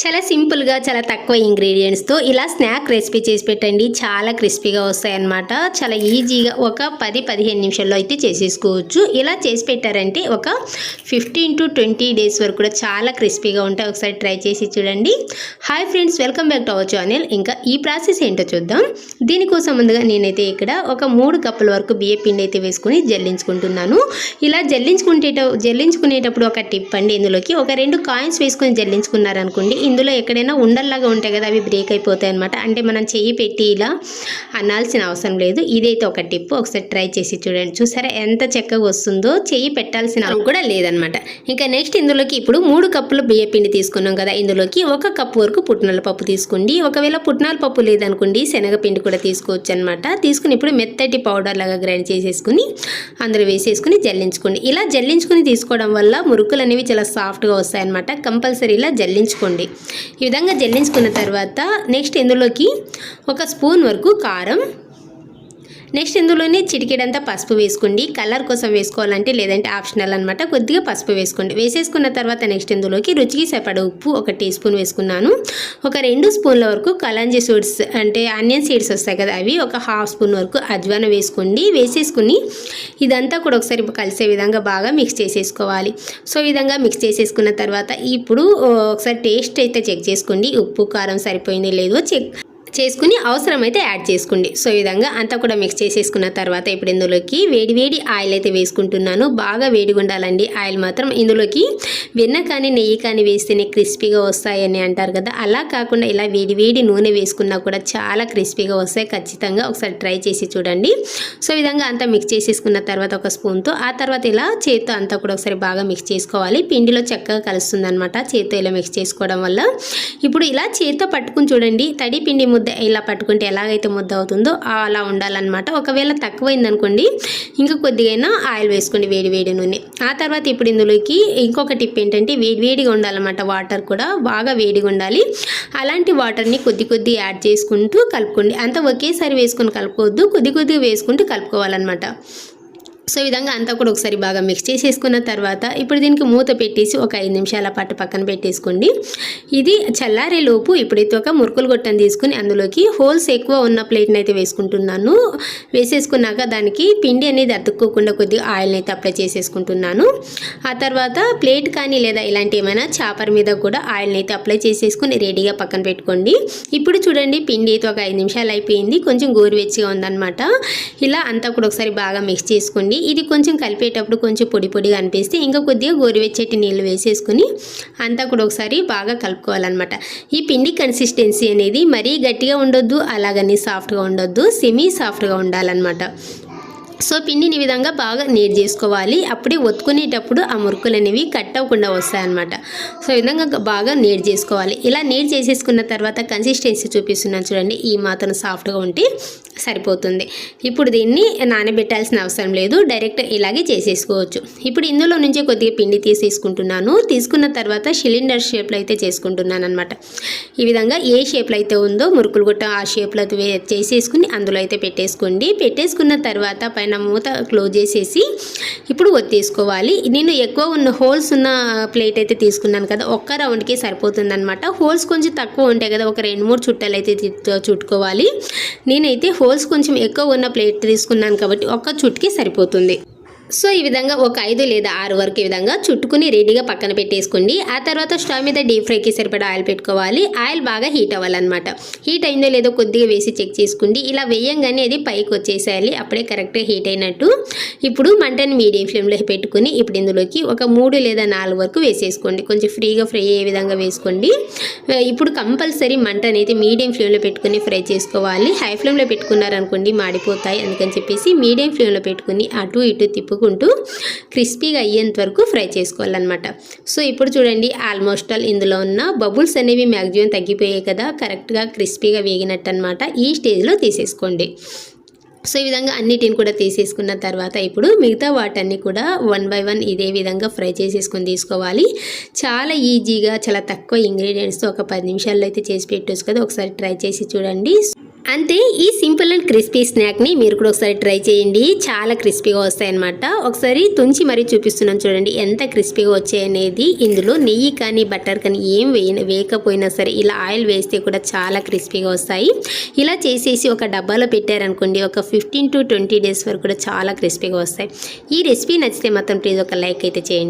చాలా సింపుల్గా చాలా తక్కువ ఇంగ్రీడియంట్స్తో ఇలా స్నాక్ రెసిపీ చేసి పెట్టండి. చాలా క్రిస్పీగా వస్తాయన్నమాట. చాలా ఈజీగా ఒక పది పదిహేను నిమిషాల్లో అయితే చేసేసుకోవచ్చు. ఇలా చేసి పెట్టారంటే ఒక ఫిఫ్టీన్ టు ట్వంటీ డేస్ వరకు కూడా చాలా క్రిస్పీగా ఉంటాయి. ఒకసారి ట్రై చేసి చూడండి. Hi friends welcome back to our channel. ఇంకా ఈ ప్రాసెస్ ఏంటో చూద్దాం. దీనికోసం ముందుగా నేనైతే ఇక్కడ ఒక మూడు కప్పుల వరకు బియ్య పిండి అయితే వేసుకుని జల్లించుకుంటున్నాను. ఇలా జల్లించుకుంటే జల్లించుకునేటప్పుడు ఒక టిప్ అండి. ఇందులోకి ఒక రెండు కాయిన్స్ వేసుకొని జల్లించుకున్నారనుకోండి ఇందులో ఎక్కడైనా ఉండల్లాగా ఉంటాయి కదా అవి బ్రేక్ అయిపోతాయి అనమాట అంటే మనం చెయ్యి పెట్టి ఇలా అనాల్సిన అవసరం లేదు. ఇదైతే ఒక టిప్ ఒకసారి ట్రై చేసి చూడండి. చూసారా? ఎంత చక్కగా వస్తుందో చెయ్యి పెట్టాల్సిన కూడా లేదనమాట ఇంకా నెక్స్ట్ ఇందులోకి ఇప్పుడు మూడు కప్పులు బియ్య పిండి తీసుకున్నాం కదా. ఇందులోకి ఒక కప్పు వరకు పుట్నాల పప్పు తీసుకోండి. ఒకవేళ పుట్నాల పప్పు లేదనుకోండి శనగపిండి కూడా తీసుకోవచ్చు అనమాట తీసుకుని ఇప్పుడు మెత్తటి పౌడర్ లాగా గ్రైండ్ చేసేసుకుని అందులో వేసేసుకుని జల్లించుకోండి. ఇలా జల్లించుకుని తీసుకోవడం వల్ల మురుకులు అనేవి చాలా సాఫ్ట్గా వస్తాయన్నమాట. కంపల్సరీ ఇలా జల్లించుకోండి. ఈ విధంగా జల్లించుకున్న తర్వాత నెక్స్ట్ ఇందులోకి ఒక స్పూన్ వరకు కారం నెక్స్ట్ ఇందులోనే చిటికెడంతా పసుపు వేసుకోండి. కలర్ కోసం వేసుకోవాలంటే లేదంటే ఆప్షనల్ అనమాట కొద్దిగా పసుపు వేసుకోండి. వేసేసుకున్న తర్వాత నెక్స్ట్ ఇందులోకి రుచికి సరిపడ ఉప్పు ఒక టీ స్పూన్ వేసుకున్నాను. ఒక రెండు స్పూన్ల వరకు కలంజీ సీడ్స్ అంటే ఆనియన్ సీడ్స్ వస్తాయి కదా అవి. ఒక హాఫ్ స్పూన్ వరకు అజ్వాన వేసుకోండి. వేసేసుకుని ఇదంతా కూడా ఒకసారి కలిసే విధంగా బాగా మిక్స్ చేసేసుకోవాలి. సో విధంగా మిక్స్ చేసేసుకున్న తర్వాత ఇప్పుడు ఒకసారి టేస్ట్ అయితే చెక్ చేసుకోండి. ఉప్పు కారం సరిపోయింది లేదో చెక్ చేసుకుని అవసరమైతే యాడ్ చేసుకోండి. సో ఈ విధంగా అంతా కూడా మిక్స్ చేసేసుకున్న తర్వాత ఇప్పుడు ఇందులోకి వేడి వేడి ఆయిల్ అయితే వేసుకుంటున్నాను. బాగా వేడిగా ఉండాలండి. ఆయిల్ మాత్రం ఇందులోకి వెన్న కానీ నెయ్యి కానీ వేస్తేనే క్రిస్పీగా వస్తాయని అంటారు కదా. అలా కాకుండా ఇలా వేడి వేడి నూనె వేసుకున్నా కూడా చాలా క్రిస్పీగా వస్తాయి. ఖచ్చితంగా ఒకసారి ట్రై చేసి చూడండి. సో విధంగా అంతా మిక్స్ చేసేసుకున్న తర్వాత ఒక స్పూన్తో ఆ తర్వాత ఇలా చేత్తో అంతా కూడా ఒకసారి బాగా మిక్స్ చేసుకోవాలి. పిండిలో చక్కగా కలుస్తుంది అనమాట చేత్తో ఇలా మిక్స్ చేసుకోవడం వల్ల. ఇప్పుడు ఇలా చేత్తో పట్టుకుని చూడండి. తడి పిండి ముద్ద ఇలా పట్టుకుంటే ఎలాగైతే ముద్ద అవుతుందో అలా ఉండాలన్నమాట. ఒకవేళ తక్కువైందనుకోండి ఇంకా కొద్దిగైనా ఆయిల్ వేసుకోండి వేడి వేడి నూనె. ఆ తర్వాత ఇప్పుడు ఇందులోకి ఇంకొక టిప్ ఏంటంటే వేడి వేడిగా ఉండాలన్నమాట. వాటర్ కూడా బాగా వేడిగా ఉండాలి. అలాంటి వాటర్ని కొద్ది కొద్ది యాడ్ చేసుకుంటూ కలుపుకోండి. అంత ఒకేసారి వేసుకొని కలుపుకోవద్దు కొద్ది కొద్దిగా వేసుకుంటూ కలుపుకోవాలన్నమాట. సో ఈ విధంగా అంతా కూడా ఒకసారి బాగా మిక్స్ చేసేసుకున్న తర్వాత ఇప్పుడు దీనికి మూత పెట్టేసి ఒక ఐదు నిమిషాల పాటు పక్కన పెట్టేసుకోండి. ఇది చల్లారే లోపు ఇప్పుడైతే ఒక మురుకులు గొట్టం తీసుకుని అందులోకి హోల్స్ ఎక్కువ ఉన్న ప్లేట్ని అయితే వేసుకుంటున్నాను. వేసేసుకున్నాక దానికి పిండి అనేది అతుక్కోకుండా కొద్దిగా ఆయిల్ని అయితే అప్లై చేసేసుకుంటున్నాను. ఆ తర్వాత ప్లేట్ కానీ లేదా ఇలాంటి ఏమైనా చాపర్ మీద కూడా ఆయిల్ని అయితే అప్లై చేసేసుకుని రెడీగా పక్కన పెట్టుకోండి. ఇప్పుడు చూడండి పిండి అయితే ఒక ఐదు నిమిషాలు అయిపోయింది. కొంచెం గోరువెచ్చిగా ఉందన్నమాట. ఇలా అంతా కూడా ఒకసారి బాగా మిక్స్ చేసుకోండి ఇది కొంచెం కలిపేటప్పుడు కొంచెం పొడి పొడిగా అనిపిస్తే ఇంకా కొద్దిగా గోరువెచ్చటి నీళ్ళు వేసేసుకుని అంతా కూడా ఒకసారి బాగా కలుపుకోవాలన్నమాట. ఈ పిండి కన్సిస్టెన్సీ అనేది మరీ గట్టిగా ఉండొద్దు అలాగని సాఫ్ట్గా ఉండొద్దు సెమీ సాఫ్ట్గా ఉండాలన్నమాట. సో పిండిని ఈ విధంగా బాగా నీట్ చేసుకోవాలి. అప్పుడే ఒత్తుకునేటప్పుడు ఆ మురుకులు అనేవి కట్ అవ్వకుండా వస్తాయన్నమాట. సో ఈ విధంగా బాగా నీట్ చేసుకోవాలి. ఇలా నీట్ చేసేసుకున్న తర్వాత కన్సిస్టెన్సీ చూపిస్తున్నాను చూడండి. ఈ మాత్రం సాఫ్ట్గా ఉంటే సరిపోతుంది. ఇప్పుడు దీన్ని నానబెట్టాల్సిన అవసరం లేదు. డైరెక్ట్ ఇలాగే చేసేసుకోవచ్చు. ఇప్పుడు ఇందులో నుంచే కొద్దిగా పిండి తీసేసుకుంటున్నాను. తీసుకున్న తర్వాత సిలిండర్ షేప్లో అయితే చేసుకుంటున్నాను అనమాట ఈ విధంగా ఏ షేప్లో అయితే ఉందో మురుకులు గుట్ట ఆ షేప్లో అయితే చేసేసుకుని అందులో అయితే పెట్టేసుకోండి. పెట్టేసుకున్న తర్వాత పైన మూత క్లోజ్ చేసేసి ఇప్పుడు ఒత్తేసుకోవాలి. నేను ఎక్కువ ఉన్న హోల్స్ ఉన్న ప్లేట్ అయితే తీసుకున్నాను కదా ఒక్క రౌండ్కి సరిపోతుంది అనమాట హోల్స్ కొంచెం తక్కువ ఉంటాయి కదా ఒక రెండు మూడు చుట్టాలు అయితే చుట్టుకోవాలి. నేనైతే హోల్స్ కొంచెం ఎక్కువ ఉన్న ప్లేట్ తీసుకున్నాను కాబట్టి ఒక్క చుట్టుకి సరిపోతుంది. సో ఈ విధంగా ఒక ఐదు లేదా ఆరు వరకు ఈ విధంగా చుట్టుకుని రెడీగా పక్కన పెట్టేసుకోండి. ఆ తర్వాత స్టవ్ మీద డీప్ ఫ్రైకి సరిపడా ఆయిల్ పెట్టుకోవాలి. ఆయిల్ బాగా హీట్ అవ్వాలన్నమాట. హీట్ అయిందో లేదో కొద్దిగా వేసి చెక్ చేసుకోండి. ఇలా వేయంగానే అది పైకి వచ్చేసేయాలి. అప్పుడే కరెక్ట్గా హీట్ అయినట్టు. ఇప్పుడు మంటని మీడియం ఫ్లేమ్లో పెట్టుకుని ఇప్పుడు ఇందులోకి ఒక మూడు లేదా నాలుగు వరకు వేసేసుకోండి. కొంచెం ఫ్రీగా ఫ్రై అయ్యే విధంగా వేసుకోండి. ఇప్పుడు కంపల్సరీ మంట అనేది మీడియం ఫ్లేమ్లో పెట్టుకుని ఫ్రై చేసుకోవాలి. హై ఫ్లేమ్లో పెట్టుకున్నారనుకోండి మాడిపోతాయి. అందుకని చెప్పేసి మీడియం ఫ్లేమ్లో పెట్టుకుని అటు ఇటు తిప్పుకుంటూ క్రిస్పీగా అయ్యేంత వరకు ఫ్రై చేసుకోవాలన్నమాట. సో ఇప్పుడు చూడండి ఆల్మోస్ట్ ఆల్ ఇందులో ఉన్న బబుల్స్ అనేవి మ్యాక్సిమం తగ్గిపోయాయి కదా కరెక్ట్గా క్రిస్పీగా వేగినట్టు అనమాట ఈ స్టేజ్లో తీసేసుకోండి. సో ఈ విధంగా అన్నిటిని కూడా తీసేసుకున్న తర్వాత ఇప్పుడు మిగతా వాటన్ని కూడా వన్ బై వన్ ఇదే విధంగా ఫ్రై చేసేసుకొని తీసుకోవాలి. చాలా ఈజీగా చాలా తక్కువ ఇంగ్రీడియంట్స్తో ఒక పది నిమిషాల్లో అయితే చేసి పెట్టొచ్చు కదా ఒకసారి ట్రై చేసి చూడండి. అంతే ఈ సింపుల్ అండ్ క్రిస్పీ స్నాక్ని మీరు కూడా ఒకసారి ట్రై చేయండి. చాలా క్రిస్పీగా వస్తాయన్నమాట. ఒకసారి తుంచి మరీ చూపిస్తున్నాను చూడండి ఎంత క్రిస్పీగా వచ్చాయనేది ఇందులో నెయ్యి కానీ బటర్ కానీ ఏం వేయ వేయకపోయినా సరే ఇలా ఆయిల్ వేస్తే కూడా చాలా క్రిస్పీగా వస్తాయి. ఇలా చేసేసి ఒక డబ్బాలో పెట్టారనుకోండి ఒక ఫిఫ్టీన్ టు ట్వంటీ డేస్ వరకు కూడా చాలా క్రిస్పీగా వస్తాయి. ఈ రెసిపీ నచ్చితే మాత్రం ప్లీజ్ ఒక లైక్ అయితే చేయండి.